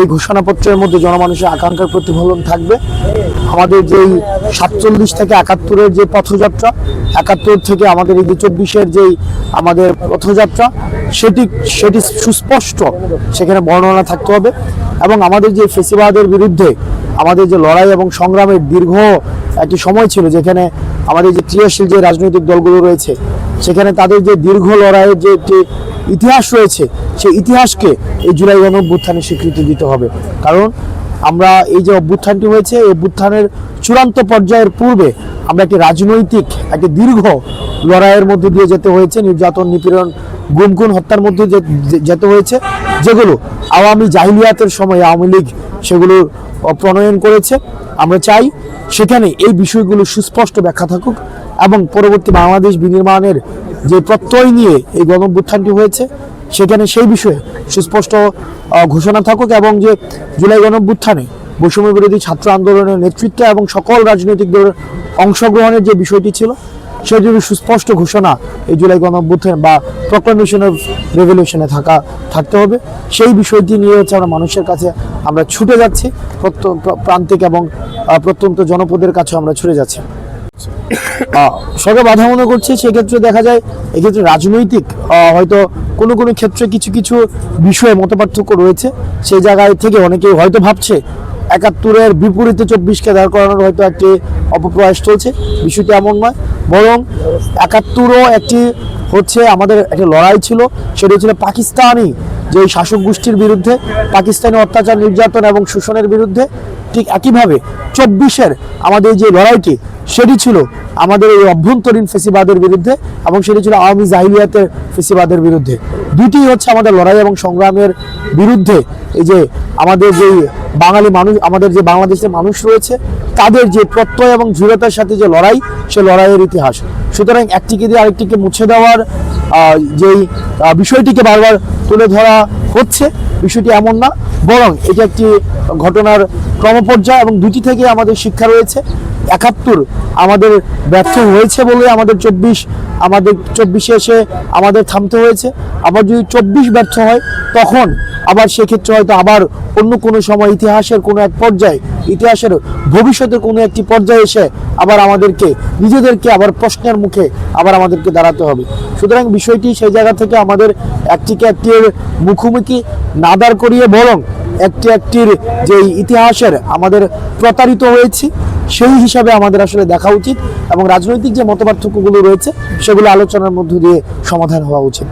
এই ঘোষণাপত্রের মধ্যে জনমানুষের আকাঙ্ক্ষার প্রতিফলন থাকবে। আমাদের যেই সাতচল্লিশ থেকে একাত্তরের যে পথযাত্রা, একাত্তর থেকে আমাদের এই যে চব্বিশের যেই আমাদের পথযাত্রা, সেটি সেটি সুস্পষ্ট সেখানে বর্ণনা থাকতে হবে। এবং আমাদের যে ফেসিবাদের বিরুদ্ধে আমাদের যে লড়াই এবং সংগ্রামের দীর্ঘ একটি সময় ছিল, যেখানে আমাদের যে ক্রিয়াশীল যে রাজনৈতিক দলগুলো রয়েছে সেখানে তাদের যে দীর্ঘ লড়াইয়ের যে একটি ইতিহাস রয়েছে, সেই ইতিহাসকে এই জুলাই গণ অভ্যুত্থানে স্বীকৃতি দিতে হবে। কারণ আমরা এই যে অভ্যুত্থানটি হয়েছে, এই অভ্যুত্থানের চূড়ান্ত পর্যায়ের পূর্বে আমরা একটি রাজনৈতিক, একটি দীর্ঘ লড়াইয়ের মধ্যে দিয়ে যেতে হয়েছে। নির্যাতন, নিপীড়ন গুমগুন হত্যার মধ্যে যেতে হয়েছে। যেগুলো আওয়ামী জাহিলিয়াতের সময় আওয়ামী লীগ সেগুলো প্রণয়ন করেছে। আমরা চাই সেখানে এই বিষয়গুলো সুস্পষ্ট ব্যাখ্যা থাকুক। এবং পরবর্তী বাংলাদেশ বিনির্মাণের যে প্রত্যয় নিয়ে এই গণঅভ্যুত্থানটি হয়েছে, সেখানে সেই বিষয়ে সুস্পষ্ট ঘোষণা থাকুক এবং যে জুলাই গণঅভ্যুত্থানে বৈষম্য বিরোধী ছাত্র আন্দোলনের নেতৃত্ব এবং সকল রাজনৈতিক দলের অংশগ্রহণের যে বিষয়টি ছিল, সেটির সুস্পষ্ট ঘোষণা এই জুলাই গণঅভ্যুত্থান বা প্রক্লামেশন অফ রেভলিউশনে থাকা, থাকতে হবে। সেই বিষয়টি নিয়ে হচ্ছে আমরা মানুষের কাছে আমরা ছুটে যাচ্ছি প্রান্তিক এবং প্রত্যন্ত জনপদের কাছে আমরা ছুটে যাচ্ছি। সরকার বাধা মনে করছে, সেক্ষেত্রে দেখা যায় এক্ষেত্রে রাজনৈতিক হয়তো কোনো কোনো ক্ষেত্রে কিছু কিছু বিষয়ে মতপার্থক্য রয়েছে। সেই জায়গায় থেকে অনেকেই হয়তো ভাবছে, একাত্তরের বিপরীতে চব্বিশকে দাঁড় করানোর হয়তো একটি অপপ্রয়াস চলছে। বিষয়টি এমন নয়, বরং একাত্তরও একটি হচ্ছে আমাদের একটা লড়াই ছিল, সেটা ছিল পাকিস্তানি যে শাসক গোষ্ঠীর বিরুদ্ধে, পাকিস্তানি অত্যাচার, নির্যাতন এবং শোষণের বিরুদ্ধে ঠিক একইভাবে চব্বিশের আমাদের যে লড়াইটি, সেটি ছিল আমাদের এই অভ্যন্তরীণ ফেসিবাদের বিরুদ্ধে এবং সেটি ছিল আওয়ামী জাহিলিয়াতের ফেসিবাদের বিরুদ্ধে। দুটি হচ্ছে আমাদের লড়াই এবং সংগ্রামের বিরুদ্ধে এই যে আমাদের যে বাঙালি মানুষ, আমাদের যে বাংলাদেশের মানুষ রয়েছে, তাদের যে প্রত্যয় এবং দৃঢ়তার সাথে যে লড়াই, সে লড়াইয়ের ইতিহাস। সুতরাং একটিকে দিয়ে আরেকটিকে মুছে দেওয়ার যেই বিষয়টিকে বারবার তুলে ধরা হচ্ছে, বিষয়টি এমন না, বরং এটি একটি ঘটনার ক্রমপর্যায় এবং দুটি থেকে আমাদের শিক্ষা রয়েছে। একাত্তর আমাদের ব্যর্থ হয়েছে বলে আমাদের চব্বিশ, আমাদের চব্বিশে এসে আমাদের থামতে হয়েছে। আবার যদি চব্বিশ ব্যর্থ হয়, তখন আবার সেক্ষেত্রে হয়তো আবার অন্য কোনো সময় ইতিহাসের কোনো এক পর্যায়ে, ইতিহাসের ভবিষ্যতের কোনো একটি পর্যায়ে এসে আবার আমাদেরকে, নিজেদেরকে আবার প্রশ্নের মুখে আবার আমাদেরকে দাঁড়াতে হবে। সুতরাং বিষয়টি সেই জায়গা থেকে আমাদের একটিকে একটির মুখোমুখি না দাঁড় করিয়ে বরং একটি একটির যে ইতিহাসের আমাদের প্রতারিত হয়েছি, সেই হিসাবে আমাদের আসলে দেখা উচিত এবং রাজনৈতিক যে মতপার্থক্যগুলো রয়েছে, সেগুলো আলোচনার মধ্য দিয়ে সমাধান হওয়া উচিত।